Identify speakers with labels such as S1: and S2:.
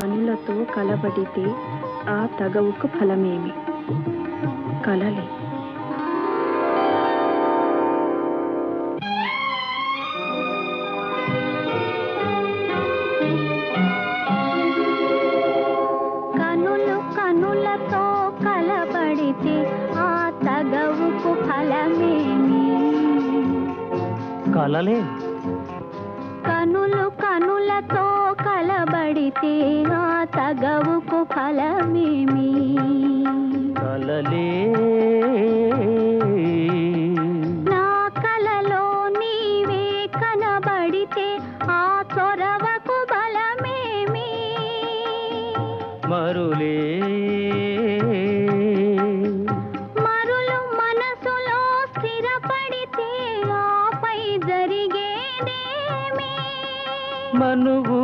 S1: కనులతో కలబడితే ఆ తగవుకు ఫలమేమి? కలలే.
S2: కనులు కనులతో కలబడితే ఆ తగవుకు ఫలమేమి?
S3: కలలే.
S2: కనులు కనులతో కలబడితే ఆ తగవుకు ఫలమేమి?
S3: కలలే.
S2: నా కలలో నీవే కనబడితే ఆ చొరవకు బలమేమి?
S3: మరులే. మనువు